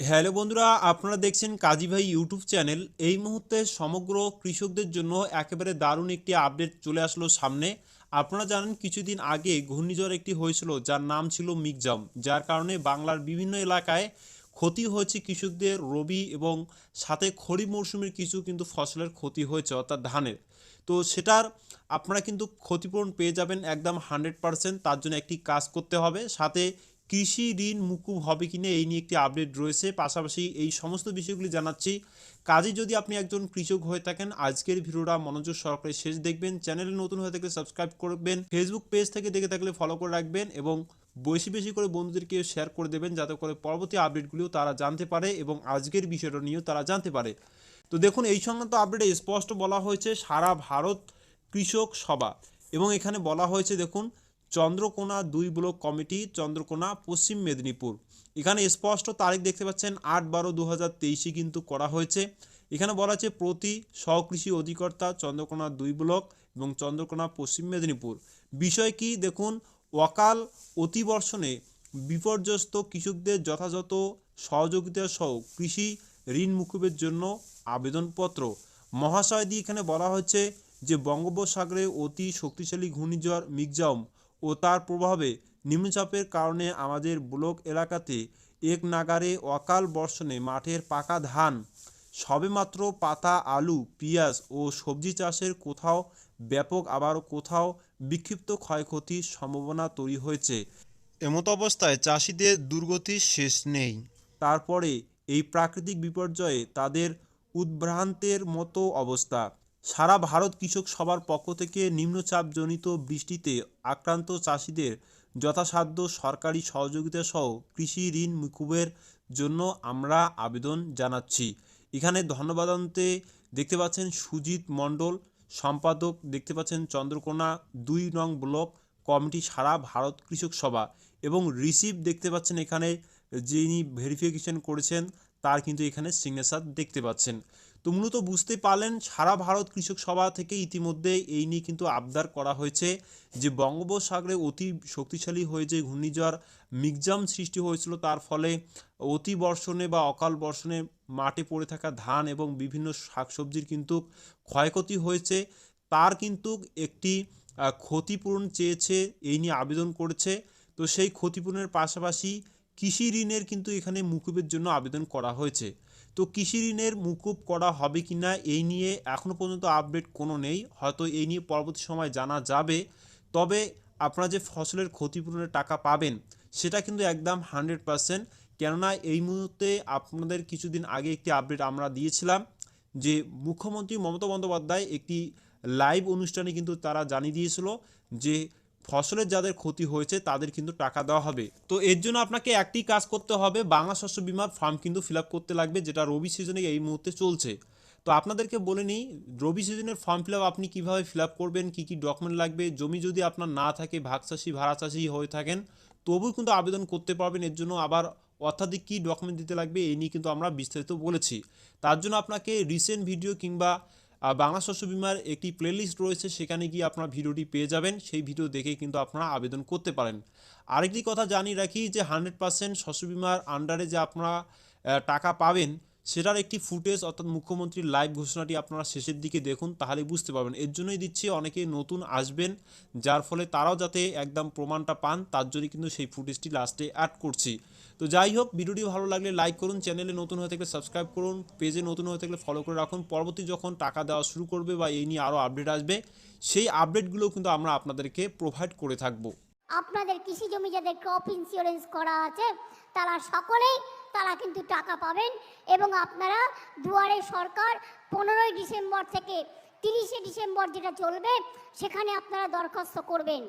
Hello বন্ধুরা, আপনারা দেখছেন কাজী ভাই ইউটিউব চ্যানেল। এই মুহূর্তে সমগ্র কৃষকদের জন্য একেবারে দারুণ একটি আপডেট চলে আসলো সামনে। আপনারা জানেন, কিছুদিন আগে ঘূর্ণিঝড় একটি হয়েছিল, যার নাম ছিল মিগজাম, যার কারণে বাংলার বিভিন্ন এলাকায় ক্ষতি হয়েছে কৃষকদের রবি এবং সাথে খরিফ মৌসুমের কিছু কিন্তু ফসলের ক্ষতি হয়েছে, অর্থাৎ ধানের। তো সেটার আপনারা কিন্তু ক্ষতিপূরণ পেয়ে যাবেন একদম হান্ড্রেড পারসেন্ট, তার জন্য একটি কাজ করতে হবে। সাথে কৃষি ঋণ মুকুব হবে কিনা এই নিয়ে একটি আপডেট রয়েছে। পাশাপাশি এই সমস্ত বিষয়গুলি জানাচ্ছি। কাজে যদি আপনি একজন কৃষক হয়ে থাকেন, আজকের ভিডিওটা মনোযোগ সহকারে শেষ দেখবেন। চ্যানেলে নতুন হয়ে থাকলে সাবস্ক্রাইব করবেন। ফেসবুক পেজ থেকে দেখে থাকলে ফলো করে রাখবেন এবং বেশি বেশি করে বন্ধুদেরকে শেয়ার করে দেবেন, যাতে করে পরবর্তী আপডেটগুলিও তারা জানতে পারে এবং আজকের বিষয়টা নিয়েও তারা জানতে পারে। তো দেখুন, এই সংক্রান্ত আপডেটে স্পষ্ট বলা হয়েছে, সারা ভারত কৃষক সভা। এবং এখানে বলা হয়েছে, দেখুন চন্দ্রকোনা দুই ব্লক কমিটি, চন্দ্রকোনা পশ্চিম মেদিনীপুর। এখানে স্পষ্ট তারিখ দেখতে পাচ্ছেন আট বারো দু হাজার তেইশে কিন্তু করা হয়েছে। এখানে বলা আছে প্রতি সহকৃষি অধিকর্তা চন্দ্রকোনা দুই ব্লক এবং চন্দ্রকোনা পশ্চিম মেদিনীপুর। বিষয় কি? দেখুন, অকাল অতিবর্ষণে বিপর্যস্ত কৃষকদের যথাযথ সহযোগিতা সহ কৃষি ঋণ মুকুবের জন্য আবেদনপত্র। মহাশয় দিয়ে এখানে বলা হচ্ছে যে বঙ্গোপসাগরে অতি শক্তিশালী ঘূর্ণিঝড় মিগজাম ও তার প্রভাবে নিম্নচাপের কারণে আমাদের ব্লক এলাকাতে এক নাগারে অকাল বর্ষণে মাঠের পাকা ধান সবেমাত্র পাতা আলু পেঁয়াজ ও সবজি চাষের কোথাও ব্যাপক আবার কোথাও বিক্ষিপ্ত ক্ষয়ক্ষতির সম্ভাবনা তৈরি হয়েছে। এমতো অবস্থায় চাষিদের দুর্গতির শেষ নেই। তারপরে এই প্রাকৃতিক বিপর্যয়ে তাদের উদ্ভ্রান্তের মতো অবস্থা। সারা ভারত কৃষক সবার পক্ষ থেকে নিম্নচাপজনিত বৃষ্টিতে আক্রান্ত চাষিদের যথাসাধ্য সরকারি সহযোগিতা সহ কৃষি ঋণ মুকুবের জন্য আমরা আবেদন জানাচ্ছি। এখানে ধন্যবাদান্তে দেখতে পাচ্ছেন সুজিত মণ্ডল, সম্পাদক দেখতে পাচ্ছেন চন্দ্রকোনা দুই নং ব্লক, কমিটি সারা ভারত কৃষক সভা এবং রিসিভ দেখতে পাচ্ছেন এখানে যিনি ভেরিফিকেশন করেছেন, তার কিন্তু এখানে সিগনেচার দেখতে পাচ্ছেন। তো মূলত বুঝতে পারলেন, সারা ভারত কৃষক সভা থেকে ইতিমধ্যে এই নিয়ে কিন্তু আবদার করা হয়েছে যে বঙ্গোপসাগরে অতি শক্তিশালী হয়ে যে ঘূর্ণিঝড় মিগজাম সৃষ্টি হয়েছিল, তার ফলে অতি বর্ষণে বা অকাল বর্ষণে মাঠে পড়ে থাকা ধান এবং বিভিন্ন শাকসবজির কিন্তু ক্ষয়ক্ষতি হয়েছে। তার কিন্তু একটি ক্ষতিপূরণ চেয়েছে, এই নিয়ে আবেদন করেছে। তো সেই ক্ষতিপূরণের পাশাপাশি কৃষি ঋণের কিন্তু এখানে মুকুবের জন্য আবেদন করা হয়েছে। তো কৃষি ঋণের মুকুব করা হবে কি না এই নিয়ে এখনও পর্যন্ত আপডেট কোনো নেই। হয়তো এই নিয়ে পরবর্তী সময় জানা যাবে। তবে আপনারা যে ফসলের ক্ষতিপূরণের টাকা পাবেন, সেটা কিন্তু একদম হান্ড্রেড পারসেন্ট। কেননা এই মুহূর্তে আপনাদের কিছুদিন আগে একটি আপডেট আমরা দিয়েছিলাম যে মুখ্যমন্ত্রী মমতা বন্দ্যোপাধ্যায় একটি লাইভ অনুষ্ঠানে কিন্তু তারা জানিয়ে দিয়েছিল যে ফসলের যাদের ক্ষতি হয়েছে, তাদের কিন্তু টাকা দেওয়া হবে। তো এর জন্য আপনাকে একটি কাজ করতে হবে, বাংলা শস্য বিমার ফর্ম কিন্তু ফিল করতে লাগবে, যেটা রবি সিজনে এই মুহূর্তে চলছে। তো আপনাদেরকে বলে নিই, রবি সিজনের ফর্ম ফিল আপ আপনি কীভাবে ফিল করবেন, কী কী ডকুমেন্ট লাগবে, জমি যদি আপনার না থাকে, ভাগ চাষি, ভাড়া চাষি হয়ে থাকেন, তবুও কিন্তু আবেদন করতে পারবেন, এর জন্য আবার অত্যাধিক কী ডকুমেন্ট দিতে লাগবে এই নিয়ে কিন্তু আমরা বিস্তারিত বলেছি। তার জন্য আপনাকে রিসেন্ট ভিডিও কিংবা বাংলা শস্য বিমার একটি প্লেলিস্ট রয়েছে, সেখানে গিয়ে আপনারা ভিডিওটি পেয়ে যাবেন। সেই ভিডিও দেখে কিন্তু আপনারা আবেদন করতে পারেন। আরেকটি কথা জানিয়ে রাখি যে হান্ড্রেড পার্সেন্ট শস্য বিমার আন্ডারে যে আপনারা টাকা পাবেন সেটার একটি ফুটেজ অর্থাৎ মুখ্যমন্ত্রীর লাইভ ঘোষণাটি আপনারা শেষের দিকে দেখুন, তাহলে বুঝতে পারবেন। এর জন্যই দিচ্ছি অনেকে নতুন আসবেন, যার ফলে তারাও যাতে একদম প্রমাণটা পান, তার জন্য কিন্তু সেই ফুটেজটি লাস্টে অ্যাড করছি। তো যাই হোক, ভিডিওটি ভালো লাগলে লাইক করুন চ্যানেলে নতুন হয়ে থাকলে সাবস্ক্রাইব করুন পেজে নতুন হয়ে থাকলে ফলো করে রাখুন। পরবর্তী যখন টাকা দেওয়া শুরু করবে বা এই নিয়ে আরও আপডেট আসবে, সেই আপডেটগুলো কিন্তু আমরা আপনাদেরকে প্রোভাইড করে থাকব। আপনাদের কৃষি জমি যাদের ক্রপ ইন্স্যুরেন্স করা আছে, তারা সকলেই তারা কিন্তু টাকা পাবেন এবং আপনারা দুয়ারে সরকার পনেরোই ডিসেম্বর থেকে তিরিশে ডিসেম্বর যেটা চলবে, সেখানে আপনারা দরখাস্ত করবেন।